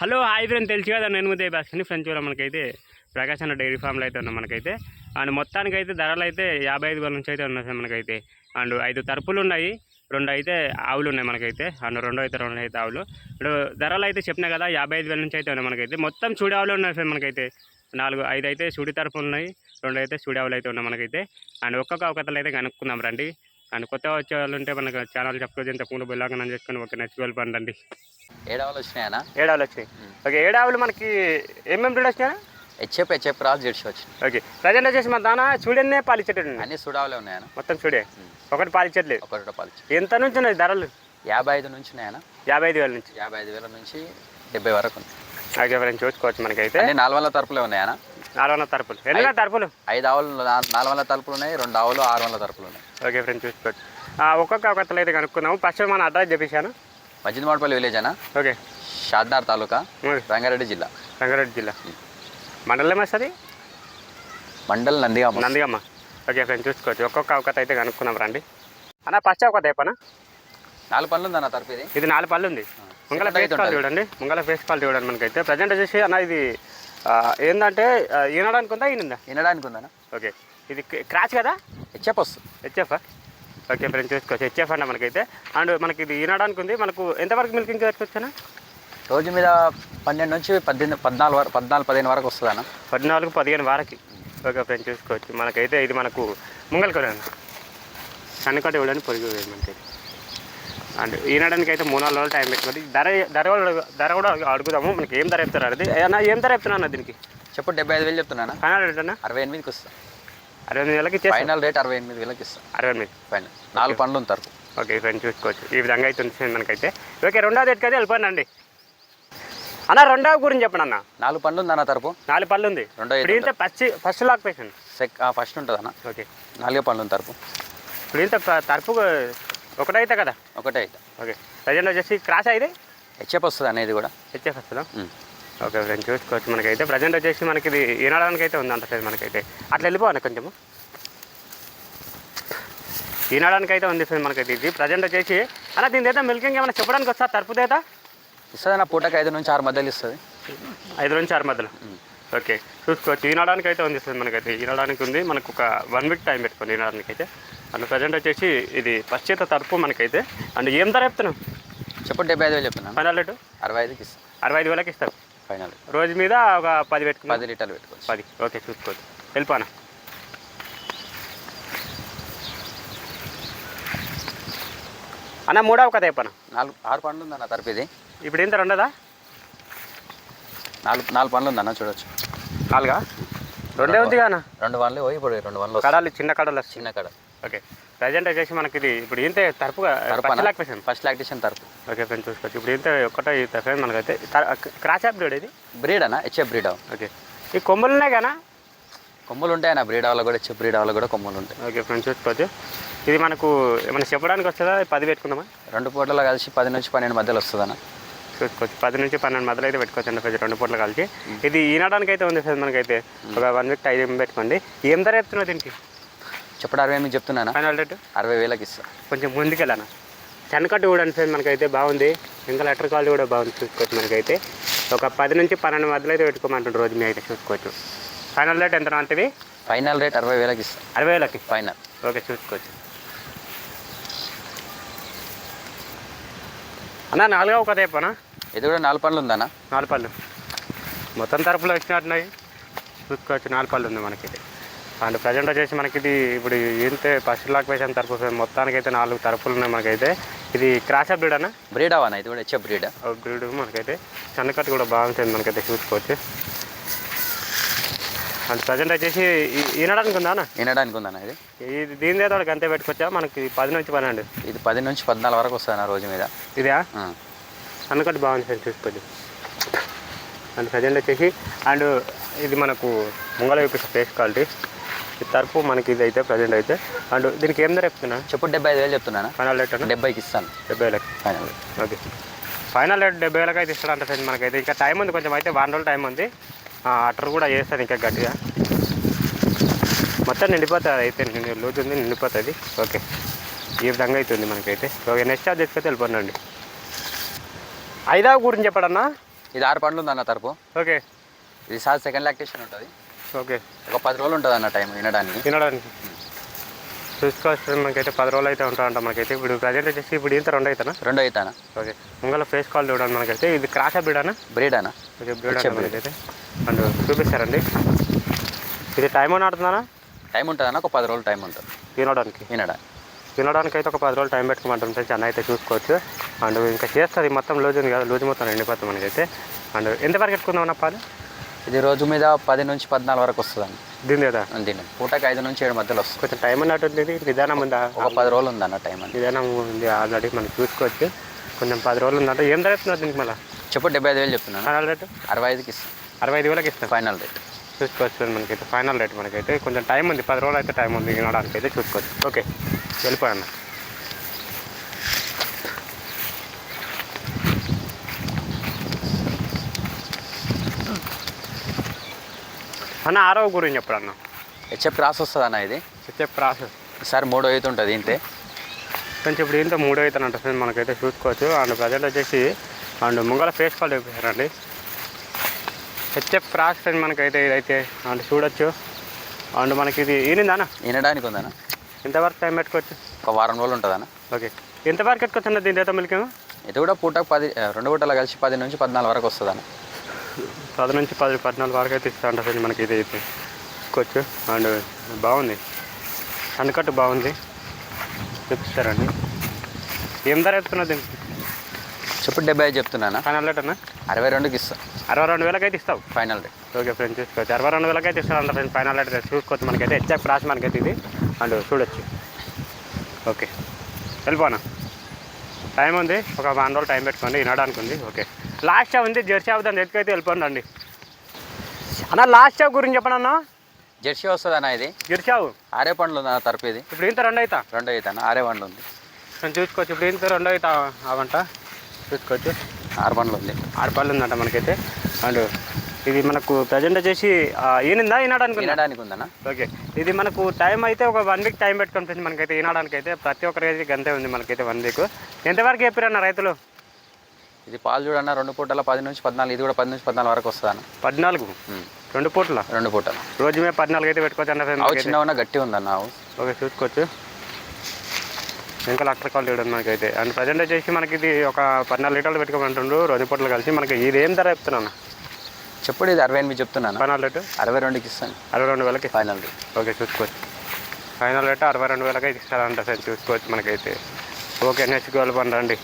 Hello hi friend తెలుసు కదా నేను ఉదయ్ భాస్కర్ని ఫ్రెండ్స్ కూడా మనకైతే ప్రకాశ్ డైరీ ఫామ్లో అయితే ఉన్నాం మనకైతే. అండ్ మొత్తానికి అయితే ధరలు అయితే యాభై ఐదు వేల నుంచి అయితే ఉన్నాయి సార్ మనకైతే. అండ్ ఐదు తరపులు ఉన్నాయి రెండు అయితే ఆవులు ఉన్నాయి మనకైతే. అండ్ రెండు అయితే రెండు అయితే ఆవులు. ఇప్పుడు ధరలు అయితే చెప్పినా కదా యాభై ఐదు వేల నుంచి అయితే ఉన్నాయి మనకైతే. మొత్తం చూడి ఆవులు ఉన్నాయి సార్ మనకైతే. నాలుగు ఐదు అయితే చూడి తరపులు ఉన్నాయి రెండు అయితే చూడి ఆవులు అయితే ఉన్నాయి మనకైతే. అండ్ ఒక్కొక్క అవకతలు అయితే కనుక్కుందాం రండి. అండ్ కొత్తగా వచ్చే వాళ్ళు ఉంటే మనకు ఛానల్ చెప్పుకోవచ్చు తప్పకుండా బెల్లాకనం చేసుకొని ఒక నెక్స్ట్ వెళ్ళిపోండి రండి. ఏడవలు వచ్చినాయనా? ఏడావులు వచ్చినాయి. ఓకే ఏడావులు మనకి ఏమేమి బ్రీడ్ వచ్చినాయి హెచ్ఎఫ్ హెచ్ఎఫ్ రాజు జెర్సీ వచ్చినాయి. ఓకే ప్రజెంట్ వచ్చేసి మన దానా చూడన్నే పాలిచ్చేటట్టు ఉన్నాయి అన్ని సుడావులే ఉన్నాయనా? మొత్తం చూడే? ఒకటి పాలిచ్చట్లేదు. ఒకటి పాలిచి ఎంత నుంచి ఉన్నాయి ధరలు? యాభై ఐదు నుంచి ఉన్నాయనా? యాభై ఐదు వేల నుంచి. యాభై ఐదు వేల నుంచి డెబ్బై వరకు ఉంది ఓకే ఫ్రెండ్ చూసుకోవచ్చు మనకైతే. అన్ని నాలుగు వందల తరపులే ఉన్నాయనా? నాలుగు వందల తరపులు ఎన్ని తరపులు ఐదు ఆవులు నాలుగు వందల తరపులు ఉన్నాయి రెండు ఆవులు ఆరు వందల తరపులు ఉన్నాయి. ఓకే ఫ్రెండ్ చూసుకోవచ్చు ఆ, ఒక్కొక్క అవకతలు అయితే కనుక్కుందాము. ఫస్ట్ మన అడ్రస్ చెప్పేశాను? మజిద్మాడపల్లి విలేజ్ అనా? ఓకే. షాద్నార్ తాలూకా. రంగారెడ్డి జిల్లా. రంగారెడ్డి జిల్లా. మండలం వస్తుంది మండల్ నందిగామ. నందిగమ్మ ఓకే ఫ్రెండ్ చూసుకోవచ్చు. ఒక్కొక్క అవకత అయితే కనుక్కున్నాం రండి. అన్న ఫస్ట్ అవకత చెప్పనా నాలుగు పనులు ఉందన్న తరపు ఇది. ఇది నాలుగు పళ్ళు ఉంది. ముంగల ఫేస్ కాల్. చూడండి. ముంగల ఫేస్ కాల్ చూడండి మనకైతే. ప్రజెంట్ వచ్చేసి అన్న ఇది ఆ, ఈనడానికి ఉందా ఈనిందా వినడానికి ఉందనా ఓకే. ఇది క్రాచ్ కదా? హెచ్ఎఫ్ వస్తుంది. హెచ్ఎఫ్ ఓకే ఫ్రెండ్స్ చూసుకోవచ్చు. హెచ్ఎఫ్ అంట మనకైతే. అండ్ మనకి ఇది ఈనడానికి ఉంది. మనకు ఎంతవరకు మిల్కింగ్ వచ్చానా రోజు మీద పన్నెండు నుంచి పద్దెనిమిది పద్నాలుగు వరకు పద్నాలుగు పదిహేను వరకు వస్తుందన్న. పద్నాలుగు పదిహేను వారకి. ఓకే ఫ్రెండ్స్ చూసుకోవచ్చు. మనకైతే ఇది మనకు ముంగల్ కూడా కన్నుకట్ట ఇవ్వడానికి పొరుగు వేయండి మనకి అండ్ ఈనడానికి అయితే మూడు నాలుగు రోజులు టైం పెట్టుకోండి ధర ధర కూడా- ధర కూడా అడుగుదాము. మనకి ఏం ధర చెప్తారు అది అన్న ఏం ధర చెప్తున్నా అన్న దీనికి? చెప్పు డెబ్బై ఐదు వేలు చెప్తున్నానా ఫైనల్ రేట్ అన్న? అరవై ఎనిమిదికి వస్తా. అరవై ఎనిమిది వేలకి ఫైనల్ రేట్ అరవై ఎనిమిది వేలకి ఇస్తా. అరవై ఎనిమిది. ఫైనల్. నాలుగు పనులు ఉంది తరపు ఓకే ఫ్రెండ్ చూసుకోవచ్చు. ఈ విధంగా అయితే ఉంది మనకైతే. ఓకే రెండోది ఎట్టుకైతే వెళ్ళిపోండి అండి. అన్న రెండవ గురించి చెప్పండి అన్న. నాలుగు పనులు ఉంది అన్న తరపు? నాలుగు పళ్ళు ఉంది. రెండో ఇప్పుడు ఇంత ఫస్ట్ ఫస్ట్ లాక్ పేషెంట్ సెక్ ఫస్ట్ ఉంటుంది అన్న ఓకే. నాలుగే పనులు ఉంది తరపు? ఇప్పుడు ఇంత ప- తరపు ఒకటైతే కదా? ఒకటే అయితే ఓకే. ప్రజెంట్ వచ్చేసి క్రాస్ అయితే హెచ్ఎఫ్ వస్తుంది అనేది కూడా. హెచ్ఎఫ్ వస్తుందా. ఓకే ఫ్రెండ్ చూసుకోవచ్చు మనకైతే. ప్రజెంట్ వచ్చేసి మనకి ఇది ఈనాడానికి అయితే ఉంది అంత సైజ్ మనకైతే. అట్లా వెళ్ళిపోవాలి కొంచెము. ఈనాడానికి అయితే ఉంది ఫ్రెండ్ మనకైతే ఇది. ప్రజెంట్ వచ్చేసి అన్న దీని అయితే మిల్కింగ్ ఏమైనా చెప్పడానికి వస్తా? తరపు దేతా ఇస్తుంది అన్న పూటకి ఐదు నుంచి ఆరు మధ్యలో ఇస్తుంది. ఐదు నుంచి ఆరు మధ్యలో. ఓకే. చూసుకోవచ్చు. ఈనడానికి అయితే ఉంది సార్ మనకైతే. ఈనడానికి ఉంది. మనకు ఒక వన్ వీక్ టైం పెట్టుకోండి ఈనడానికి అయితే అండ్ ప్రజెంట్ వచ్చేసి ఇది పశ్చేత తరపు మనకైతే. అండ్ ఏం ధర చెప్తున్నాం చెప్పు డెబ్బై ఐదు వేలు చెప్తున్నాను. Final rate? అరవై ఐదుకి ఇస్తాను అరవై ఐదు వేలకి ఇస్తారు. ఫైనల్. రోజు మీద ఒక పది పెట్టుకున్నాం పది లీటర్లు పెట్టుకోవచ్చు. పది. ఓకే చూసుకోవచ్చు వెళ్ళిపోనా? అన్న మూడవ కథ చెప్పనా? నాలుగు ఆరు పనులు ఉందన్న తరపు ఇది. ఇప్పుడు ఇంత రెండదా నాలుగు నాలుగు పనులు ఉందన్న చూడొచ్చు. నాలుగా? రెండే ఉంది కానా రెండు వన్లు పోయి ఇప్పుడు రెండు వన్లు. కడాలు చిన్న కడాలు చిన్న కడ ఓకే. ప్రజెంట్ వచ్చేసి మనకి ఇది ఇప్పుడు ఇంతే తరపుగా ఫస్ట్ లాక్వేషన్ ఫస్ట్ లాక్టేషన్ తరపు. ఓకే ఫ్రెండ్ చూసుకోవచ్చు. ఇప్పుడు ఇంత ఒక్కటే ఫ్రెండ్ మనకైతే క్రాచ్ యాప్ ఇది బ్రీడ్ అన్న హెచ్ఎఫ్ బ్రీడ్. ఓకే. ఈ కొమ్ములు ఉన్నాయి కదా? కొమ్ములు ఉంటాయి అన్న బ్రీడ్ అవ్వాలి కూడా హెచ్ఎఫ్ బ్రీడ్ అవ్వాలి కూడా కొమ్ములు ఉంటాయి. ఓకే ఫ్రెండ్ చూసుకోవచ్చు. ఇది మనకు ఏమైనా చెప్పడానికి వస్తుందా? పది పెట్టుకుందామా? రెండు పూటలు కలిసి పది నుంచి పన్నెండు మధ్యలో వస్తుంది అన్న. చూసుకోవచ్చు. పది నుంచి పన్నెండు మధ్యలో అయితే పెట్టుకోవచ్చు అండి రెండు పూటలు కలిసి. ఇది ఈనాడానికి అయితే ఉంది ఫ్రెండ్ మనకైతే. ఒక వన్ వీక్ టైం పెట్టుకోండి. ఏం ధర చెప్తున్నావు దీనికి? చెప్పడు అరవై ఎనిమిది చెప్తున్నానా? ఫైనల్ రేటు అరవై వేలకి ఇస్తా. కొంచెం ముందుకెళ్ళాను? చెనకట్టు కూడా అంటే మనకైతే బాగుంది. ఇంకా లెటర్ కాల్ కూడా బాగుంది చూసుకోవచ్చు మనకైతే. ఒక పది నుంచి పన్నెండు మధ్యలో అయితే పెట్టుకోమంటాడు రోజు మీ అయితే చూసుకోవచ్చు ఫైనల్ రేట్ ఎంత అంటే ఫైనల్ రేట్ అరవై వేలకి ఇస్తా. అరవై వేలకి? ఫైనల్ ఓకే చూసుకోవచ్చు అన్న నాలుగవ కథ చెప్పనా? ఇది కూడా నాలుగు పనులు ఉందన్న. నాలుగు పళ్ళు మొత్తం తరపులో వచ్చినట్టున్నాయి చూసుకోవచ్చు నాలుగు పళ్ళు ఉంది మనకి అండ్ ప్రజెంట్ వచ్చేసి మనకి ఇది ఇప్పుడు ఏంతే ఫస్ట్ లాక్ వేసిన తరపు మొత్తానికి అయితే నాలుగు తరపులు ఉన్నాయి మనకైతే. ఇది క్రాస్ అప్ బ్రీడ్ అన్న బ్రీడ్ అవన్న ఇది కూడా హెచ్ఎఫ్ బ్రీడ్? బ్రీడ్ మనకైతే సన్నకట్టు కూడా బాగుంటుంది మనకైతే చూసుకోవచ్చు. అండ్ ప్రజెంట్ వచ్చేసి ఈనడానికి ఉందా అన్న? వినడానికి ఉందన్న ఇది? ఇది దీని మీద వాళ్ళకి అంతే పెట్టుకోవచ్చా? మనకి పది నుంచి పన్నెండు. ఇది పది నుంచి పద్నాలుగు వరకు వస్తుంది అన్న రోజు మీద. ఇదా? ఆ. సన్నకట్టు బాగుంది చూసుకోవచ్చు అండ్ ప్రజెంట్ వచ్చేసి అండ్ ఇది మనకు ముంగల చూపిస్తే ఫేస్ క్వాలిటీ తరపు మనకి ఇది అయితే ప్రజెంట్ అయితే. అండ్ దీనికి ఏం ధర చెప్తున్నా? చెప్పు డెబ్బై ఐదు వేలు చెప్తున్నానా? ఫైనల్ రేట్ అన్న డెబ్బైకి ఇస్తాను. డెబ్బై వేలకి. Final okay. ఫైనల్ రేట్ డెబ్బై వేలకి అయితే ఇస్తాడంట ఫ్రెండ్ మనకైతే. ఇంకా టైం ఉంది కొంచెం అయితే వారం రోజులు టైం ఉంది. అటర్ కూడా చేస్తాను ఇంకా గట్టిగా. మొత్తం నిండిపోతుంది అయితే లూజ్ ఉంది నిండిపోతుంది. ఓకే. ఈ విధంగా అవుతుంది మనకైతే. ఓకే నెక్స్ట్ చార్జ్ తీసుకొని వెళ్ళిపోండి ఐదవ గురించి చెప్పడన్నా? ఇది ఆరు పండ్లు ఉంది అన్న తరపు. ఓకే. ఇది సార్ సెకండ్ లాక్టేషన్ ఉంటుంది. ఓకే. ఒక పది రోజులు ఉంటుంది అన్న టైం వినడానికి. తినడానికి చూసుకోవచ్చు మనకైతే పది రోజులు అయితే ఉంటాయంట మనకైతే. ఇప్పుడు ప్రజెంట్ వచ్చేసి ఇప్పుడు ఇంత రెండు అవుతానా రెండో అవుతానా ఓకే. ముంగల ఫేస్ కాల్ చూడండి మనకైతే. ఇది క్రాష్ బిడానా బ్రీడ్ అన్న ఓకే బ్రీడ్ అంటే మనకైతే. అండ్ చూపిస్తారండి. ఇది టైం అని ఆడుతున్నానా టైం ఉంటుంది అన్న ఒక పది రోజులు టైం ఉంటుంది. తినడానికి వినడానికి. తినడానికి అయితే ఒక పది రోజులు టైం పెట్టుకోమంటుంది ఫ్రెండ్స్ అన్న అయితే చూసుకోవచ్చు. అండ్ ఇంకా చేస్తుంది మొత్తం లూజ్ ఉంది కదా లూజ్ మొత్తం ఎండిపోతుంది మనకైతే. అండ్ ఎంతవరకు పెట్టుకుందాం అన్న పాలు? ఇది రోజు మీద పది నుంచి పద్నాలుగు వరకు వస్తుంది అన్న దీని కదా దీన్ని. పూటకి ఐదు నుంచి ఏడు మధ్యలో వస్తుంది. కొంచెం టైం అన్నట్టుంది ఇది నిదానం ఉందా? ఒక పది రోజులు ఉంది అన్న టైం అని నిదానం ఉంది. ఆల్రెడీ మనం చూసుకోవచ్చు. కొంచెం పది రోజులు ఉందంటే ఏం ధర దీనికి మళ్ళీ? చెప్పు డెబ్బై ఐదు వేలు చెప్తున్నాను. Final rate? అరవై ఐదుకి ఇస్తాను. అరవై ఐదు వేలకి ఇస్తాం. Final rate. చూసుకోవచ్చు మనకైతే. ఫైనల్ రేట్ మనకైతే. కొంచెం టైం ఉంది. పది రోజులు అయితే టైం ఉంది. వినడానికి అయితే చూసుకోవచ్చు. ఓకే. వెళ్ళిపోయాను అన్న ఆరో గురించి చెప్పడు అన్న? హెచ్ఎఫ్ క్రాస్ వస్తుంది అన్న ఇది? వచ్చే ప్రాసెస్ ఈసారి మూడో అయితే ఉంటుంది ఇంతే. కొంచెం ఇప్పుడు ఇంత మూడో అయితే అంటుంది మనకైతే చూసుకోవచ్చు. అండ్ ప్రజెంట్ వచ్చేసి అండ్ ముంగల ఫేస్ కాల్ చూపించారండి హెచ్ఎఫ్ క్రాస్ అని మనకైతే ఇదైతే అండ్ చూడొచ్చు. అండ్ మనకి ఇది ఈనిందానా వినడానికి ఉందన్న. ఎంతవరకు టైం పెట్టుకోవచ్చు? ఒక వారం రోజులు ఉంటుంది అన్న. ఓకే. ఎంతవరకు పెట్టుకోవచ్చు అన్న దీని అయితే మిల్క్? ఇది కూడా పూటకు పది రెండు పూటలు కలిసి పది నుంచి పద్నాలుగు వరకు వస్తుంది అన్న. పది నుంచి పది పద్నాలుగు వరకు అయితే ఇస్తా ఉంటుంది మనకి ఇది అయితే తీసుకోవచ్చు అండ్ బాగుంది. సన్నకట్టు బాగుంది. చూపిస్తారండి. ఏం ధర చెప్తున్నా దీనికి? చెప్పు డెబ్బై ఐదు చెప్తున్నానా? ఫైనల్ రేట్ అన్న? అరవై రెండుకి ఇస్తా. అరవై రెండు వేలకి అయితే ఇస్తావు? Final rate. ఓకే ఫ్రెండ్స్ చూసుకోవచ్చు. అరవై రెండు వేలకి అయితే ఇస్తారంట ఫ్రెండ్స్ ఫైనల్ రేట్ చూసుకోవచ్చు మనకైతే. హెచ్ఎఫ్ రాసి మనకైతే ఇది. అండ్ చూడొచ్చు. ఓకే. వెళ్ళిపోనా టైం ఉంది. ఒక వన్ రోజులు టైం పెట్టుకోండి. వినడానికి ఉంది ఓకే. లాస్ట్ షా ఉంది. జెర్సీ అవుతుంది. ఎత్తుకైతే వెళ్ళిపోండి అండి. అన్న లాస్ట్ షా గురించి చెప్పండి అన్న. జెర్సీ వస్తుంది అన్న ఇది? గిరిచావు ఆరే పండ్లు ఉంది అన్న తరపు ఇది. ఇప్పుడు ఇంత రెండు అవుతా రెండో అయితే అన్న ఆరే పండ్లు ఉంది. నేను చూసుకోవచ్చు. ఇప్పుడు ఇంత రెండు అవుతా అవంట చూసుకోవచ్చు. ఆరు పండ్లు ఉంది. ఆరు పళ్ళు ఉందంట మనకైతే. అండ్. ఇది మనకు ప్రజెంట్ వచ్చేసి ఈనిందా ఈనాడానికి ఉందన్న ఓకే. ఇది మనకు టైం అయితే ఒక వన్ వీక్ టైం పెట్టుకొని ఫ్రెండ్స్ మనకైతే ఈనాడానికి అయితే ప్రతి ఒక్కరికి గంతే ఉంది మనకైతే వన్ వీక్ ఎంతవరకు చెప్పారన్న రైతులు? ఇది పాలు చూడన్న రెండు పూటల పది నుంచి పద్నాలుగు ఇది కూడా పది నుంచి పద్నాలుగు వరకు వస్తుంది అన్న పద్నాలుగు. రెండు పూట్ల? రెండు పూటలు. రోజు మీద పద్నాలుగు అయితే పెట్టుకోవచ్చు అన్న. చిన్న ఉన్న గట్టి ఉందన్న ఓకే చూసుకోవచ్చు. ఇంకా లక్ష కాల్ చూడండి మనకైతే. అండ్ ప్రజెంట్ వచ్చేసి మనకి ఇది ఒక పద్నాలుగు లీటర్లు పెట్టుకోమంటుండ్రు రోజు పూటలు కలిసి మనకి ఇది ఏం ధర చెప్తున్నాను? చెప్పుడు ఇది అరవై ఎనిమిది చెప్తున్నాను. పద్నాలుగు లీటర్ అరవై రెండుకి ఇస్తాను. అరవై రెండు వేలకి? ఫైనల్ రేట్ ఓకే చూసుకోవచ్చు. ఫైనల్ రేట్ అరవై రెండు వేలకి ఇస్తారంట సార్ చూసుకోవచ్చు మనకైతే. ఓకే నెక్స్ట్ గోల్ రండి.